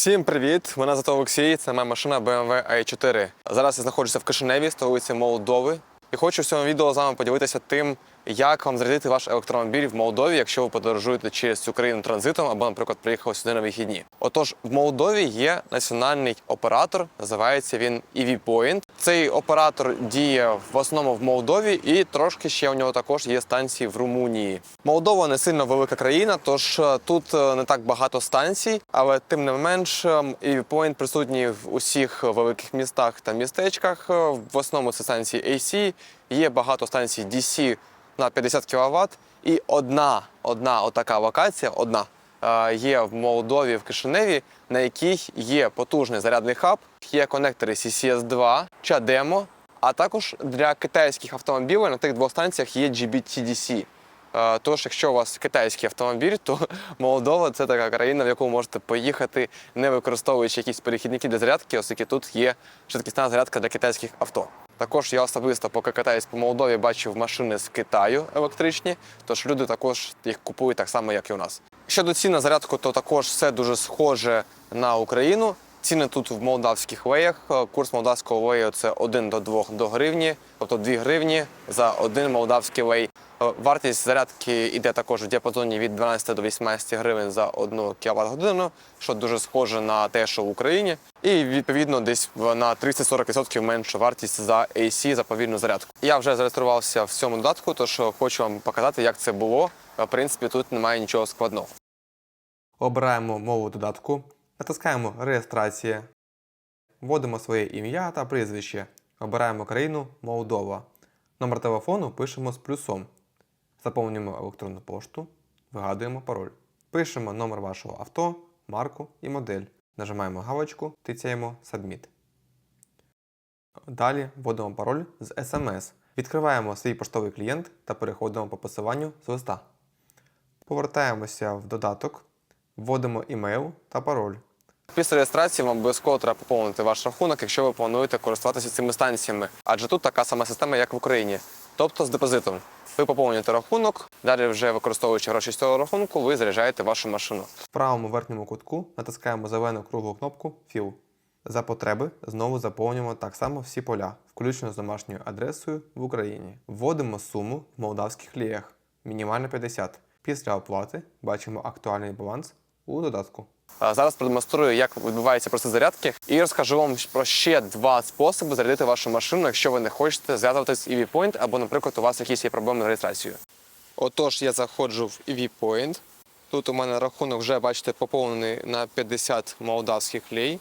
Всім привіт! Мене звати Олексій, це моя машина BMW i4. Зараз я знаходжуся в Кишиневі, столиці Молдови. І хочу в цьому відео з вами поділитися тим, як вам зарядити ваш електромобіль в Молдові, якщо ви подорожуєте через цю країну транзитом або, наприклад, приїхали сюди на вихідні. Отож, в Молдові є національний оператор, називається він EV-Point. Цей оператор діє в основному в Молдові, і трошки ще у нього також є станції в Румунії. Молдова не сильно велика країна, тож е, тут е, не так багато станцій, але тим не менш EV-Point присутній в усіх великих містах та містечках. Е, В основному це станції AC, є багато станцій DC на 50 кВт. І одна, одна отака локація, одна е, є в Молдові, в Кишиневі, на якій є потужний зарядний хаб, є конектори CCS2, CHAdeMO, а також для китайських автомобілів на тих двох станціях є GBT-DC. Тож, якщо у вас китайський автомобіль, то Молдова це така країна, в яку ви можете поїхати, не використовуючи якісь перехідники для зарядки, оскільки тут є швидкісна зарядка для китайських авто. Також я особисто, поки катаюсь по Молдові, бачив машини з Китаю електричні, тож люди також їх купують так само, як і у нас. Щодо цін на зарядку, то також все дуже схоже на Україну. Ціни тут в молдавських леях. Е, Курс молдавського лею це 1 до 2 до гривні, тобто 2 гривні за один молдавський лей. Е, Вартість зарядки йде також в діапазоні від 12 до 18 гривень за 1 кВт годину, що дуже схоже на те, що в Україні. І відповідно десь на 30-40% менша вартість за AC за повільну зарядку. Я вже зареєструвався в цьому додатку, тож хочу вам показати, як це було. В принципі, тут немає нічого складного. Обираємо мову додатку, натискаємо Реєстрація, вводимо своє ім'я та прізвище. Обираємо країну Молдова. Номер телефону пишемо з плюсом. Заповнюємо електронну пошту, вигадуємо пароль. Пишемо номер вашого авто, марку і модель. Нажимаємо галочку, тицяємо Submit. Далі вводимо пароль з SMS. Відкриваємо свій поштовий клієнт та переходимо по посиланню з листа. Повертаємося в додаток, вводимо імейл та пароль. Після реєстрації вам обов'язково треба поповнити ваш рахунок, якщо ви плануєте користуватися цими станціями. Адже тут така сама система, як в Україні, тобто з депозитом. Ви поповнюєте рахунок, далі вже використовуючи гроші з цього рахунку, ви заряджаєте вашу машину. В правому верхньому кутку натискаємо зелену круглу кнопку Fill. За потреби знову заповнюємо так само всі поля, включно з домашньою адресою в Україні. Вводимо суму в молдавських ліях, мінімально 50. Після оплати бачимо актуальний баланс у додатку. Зараз продемонструю, як відбувається процес зарядки, і розкажу вам про ще два способи зарядити вашу машину, якщо ви не хочете зв'язуватися з EV Point, або, наприклад, у вас якісь є проблеми з реєстрацією. Отож, я заходжу в EV Point. Тут у мене рахунок вже, бачите, поповнений на 50 молдавських лей.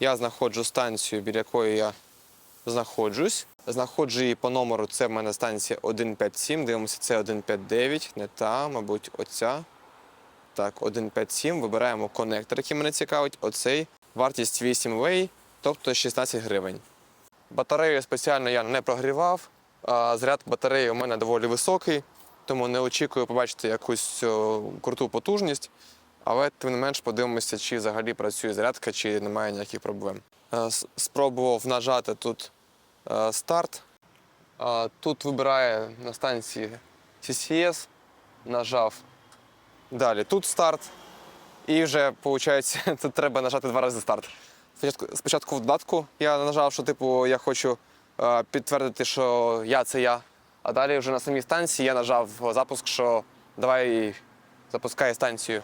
Я знаходжу станцію, біля якої я знаходжусь. Знаходжу її по номеру. Це в мене станція 157. Дивимося, це 159, не та, мабуть, оця. Так, 157. Вибираємо коннектор, який мене цікавить. Оцей. Вартість 8 лей, тобто 16 гривень. Батарею спеціально я не прогрівав. Заряд батареї у мене доволі високий, тому не очікую побачити якусь круту потужність. Але тим не менш подивимося, чи взагалі працює зарядка, чи немає ніяких проблем. Е, Спробував нажати тут е, старт. Е, Тут вибирає на станції CCS, нажав далі тут старт. І вже, виходить, тут треба нажати два рази старт. Спочатку, спочатку в додатку я нажав, що типу я хочу е, підтвердити, що я це я. А далі вже на самій станції я нажав запуск, що давай запускай станцію.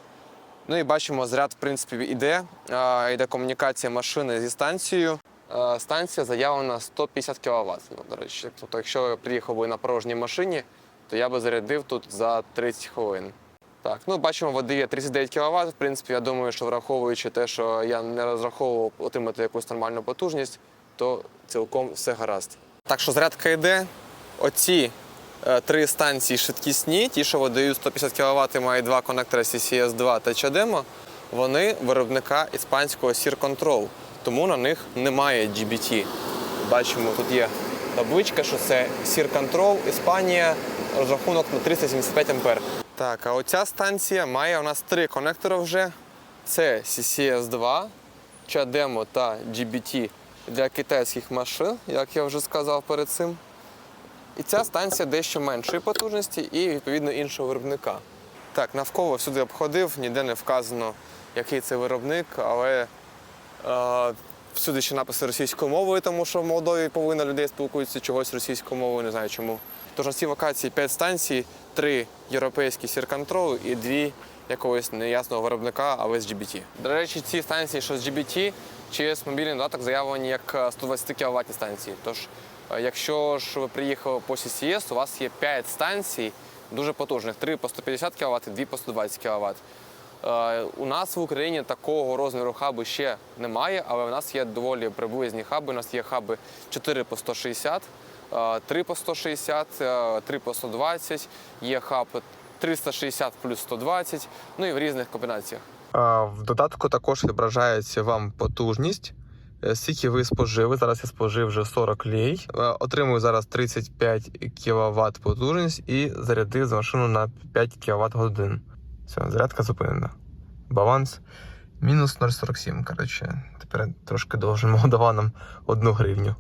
Ну і бачимо, заряд, в принципі, іде. Е, Йде комунікація машини зі станцією. Е, Станція заявлена 150 кВт. Ну, до речі, тобто, якщо я приїхав би на порожній машині, то я би зарядив тут за 30 хвилин. Так, ну бачимо, води є 39 кВт. В принципі, я думаю, що враховуючи те, що я не розраховував отримати якусь нормальну потужність, то цілком все гаразд. Так що зарядка йде. Оці е, три станції швидкісні, ті, що видають 150 кВт, і мають два конектори CCS2 та CHAdeMO, вони виробника іспанського Sir Control, тому на них немає GBT. Бачимо, тут є табличка, що це Sir Control, Іспанія, розрахунок на 375 ампер. Так, а оця станція має у нас три конектори вже. Це CCS2, CHAdeMO та GBT для китайських машин, як я вже сказав перед цим. І ця станція дещо меншої потужності і відповідно іншого виробника. Так, навколо всюди обходив, ніде не вказано який це виробник, але е, всюди ще написи російською мовою, тому що в Молдові половина людей спілкуються чогось російською мовою, не знаю чому. Тож на цій локації 5 станцій, 3 європейські сірконтрол і 2 якогось неясного виробника, але з GBT. До речі, ці станції, що з GBT, через мобільний додаток заявлені як е, 120 кВт станції. Тож, е, якщо ж ви приїхали по CCS, у вас є 5 станцій дуже потужних: 3 по 150 кВт, 2 по 120 кВт. Е, У нас в Україні такого розміру хаби ще немає, але у нас є доволі приблизні хаби. У нас є хаби 4 по 160, е, 3 по 160, е, 3 по 120, є хаб 360 плюс 120, ну і в різних комбінаціях. В додатку також відображається вам потужність. е, Скільки ви спожили? Зараз я спожив вже 40 лей. Е, Отримую зараз 35 кВт потужність і зарядив за машину на 5 кВт годин. Все, зарядка зупинена. Баланс мінус 0,47. Коротше, тепер трошки должен молдаванам одну гривню.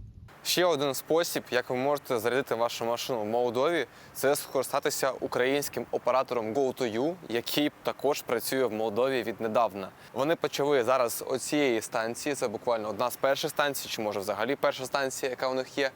Ще один спосіб, як ви можете зарядити вашу машину в Молдові, це скористатися українським оператором GoToU, який також працює в Молдові віднедавна. Вони почали зараз оцієї станції. Це буквально одна з перших станцій, чи може взагалі перша станція, яка у них є.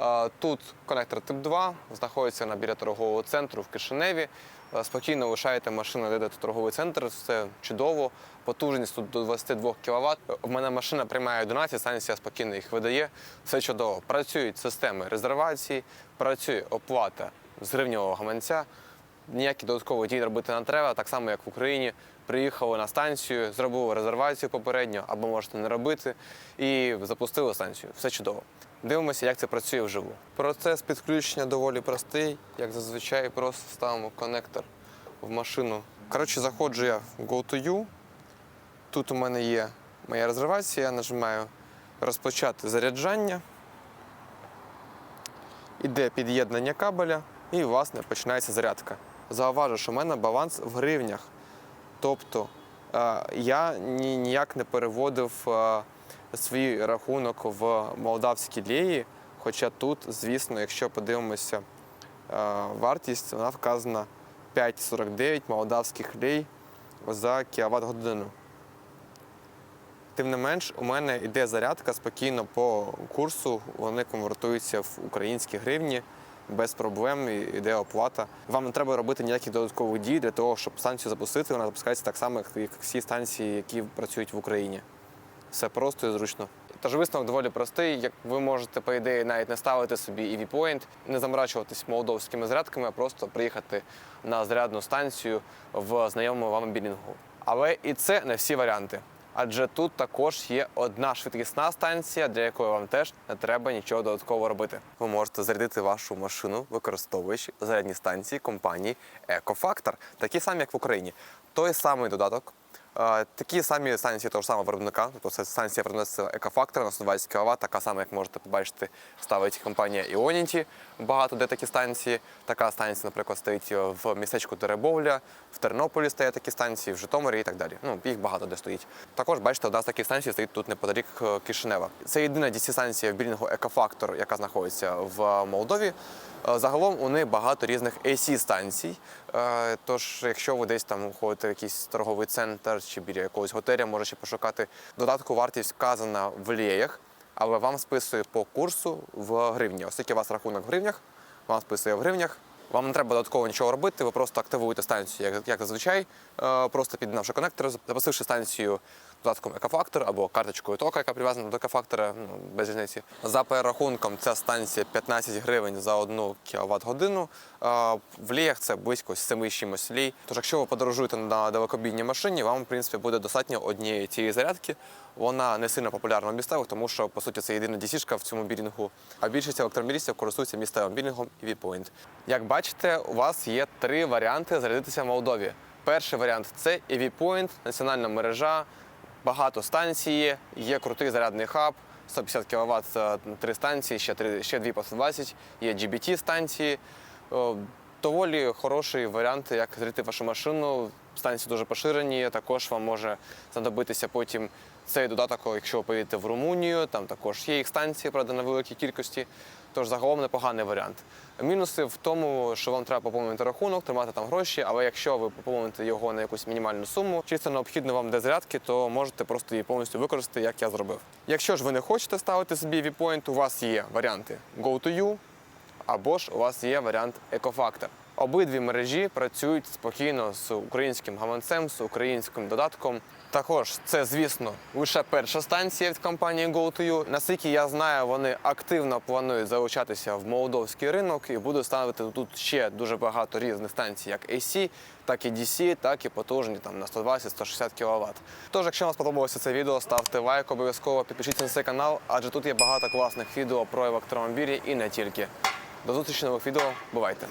Е, Тут конектор тип 2 знаходиться на біля торгового центру в Кишиневі. Е, Спокійно лишаєте машину, де тут торговий центр, все чудово. Потужність тут до 22 кВт. У мене машина приймає 11, станція спокійно їх видає. Все чудово. Працюють системи резервації, працює оплата з гривневого гаманця. Ніякі додаткові дії робити не треба, так само як в Україні. Приїхали на станцію, зробили резервацію попередньо, або можете не робити, і запустили станцію. Все чудово. Дивимося, як це працює вживу. Процес підключення доволі простий, як зазвичай, просто ставимо конектор в машину. Коротше, заходжу я в GoToU. Тут у мене є моя резервація, я нажимаю розпочати заряджання. Іде під'єднання кабеля і, власне, починається зарядка. Зауважу, що в мене баланс в гривнях. Тобто е, я ніяк не переводив е, свій рахунок в молдавські лії. Хоча тут, звісно, якщо подивимося е, вартість, вона вказана 5,49 молдавських лей за кіловат годину. Тим не менш, у мене йде зарядка спокійно по курсу. Вони конвертуються в українські гривні без проблем. і Йде оплата. Вам не треба робити ніяких додаткових дій для того, щоб станцію запустити. Вона запускається так само, як всі станції, які працюють в Україні. Все просто і зручно. Тож висновок доволі простий. Як ви можете, по ідеї, навіть не ставити собі EV Point, не заморачуватись молдовськими зарядками, а просто приїхати на зарядну станцію в знайомому вам білінгу. Але і це не всі варіанти. Адже тут також є одна швидкісна станція, для якої вам теж не треба нічого додатково робити. Ви можете зарядити вашу машину, використовуючи зарядні станції компанії EcoFactor, такі самі, як в Україні. Той самий додаток, Такі самі станції того ж самого виробника, тобто це станція виробництва Екофактор на 120 кВт, така сама, як можете побачити, ставить компанія Ionity. Багато де такі станції. Така станція, наприклад, стоїть в містечку Теребовля, в Тернополі стоять такі станції, в Житомирі і так далі. Ну, їх багато де стоїть. Також бачите, одна з таких станцій стоїть тут неподалік е, Кишинева. Це єдина DC-станція в білінгу Екофактор, яка знаходиться в Молдові. Е, Загалом у них багато різних AC-станцій. Е, Тож, якщо ви десь там ходите в якийсь торговий центр чи біля якогось готеля, можете пошукати додатку вартість вказана в ліях, але вам списує по курсу в гривні. Оскільки у вас рахунок в гривнях, вам списує в гривнях. Вам не треба додатково нічого робити, ви просто активуєте станцію, як, як зазвичай, е, просто під'єднавши конектор, запустивши станцію додатком Екофактор або карточкою тока, яка прив'язана до екофактора, ну, без різниці. За перерахунком ця станція 15 гривень за одну кВт годину. В ліях це близько 7 чимось лій. Тож, якщо ви подорожуєте на далекобійній машині, вам в принципі буде достатньо однієї цієї зарядки. Вона не сильно популярна в місцевих, тому що по суті це єдина DC-шка в цьому білінгу. А більшість електромобілістів користуються місцевим білінгом і V-Point. Як бачите, у вас є три варіанти зарядитися в Молдові. Перший варіант це EV-Point, національна мережа, багато станцій, є, крутий зарядний хаб, 150 кВт, е, три станції, ще, три, ще дві по 120, є GBT станції. Доволі хороший варіант, як зарядити вашу машину. станції дуже поширені. Також вам може знадобитися потім цей додаток, якщо ви поїдете в Румунію. Там також є їх станції, правда, на великій кількості. Тож загалом непоганий варіант. Мінуси в тому, що вам треба поповнити рахунок, тримати там гроші, але якщо ви поповните його на якусь мінімальну суму, чисто необхідно вам для зарядки, то можете просто її повністю використати, як я зробив. Якщо ж ви не хочете ставити собі VPoint, у вас є варіанти Go2U, або ж у вас є варіант Ecofactor. Обидві мережі працюють спокійно з українським гаманцем, з українським додатком. Також це, звісно, лише перша станція від компанії GoToYou. Наскільки я знаю, вони активно планують залучатися в молдовський ринок і будуть ставити тут ще дуже багато різних станцій, як AC, так і DC, так і потужні там на 120-160 кВт. Тож, якщо вам сподобалося це відео, ставте лайк, обов'язково підпишіться на цей канал, адже тут є багато класних відео про електромобілі і не тільки. До зустрічі нових відео. Бувайте!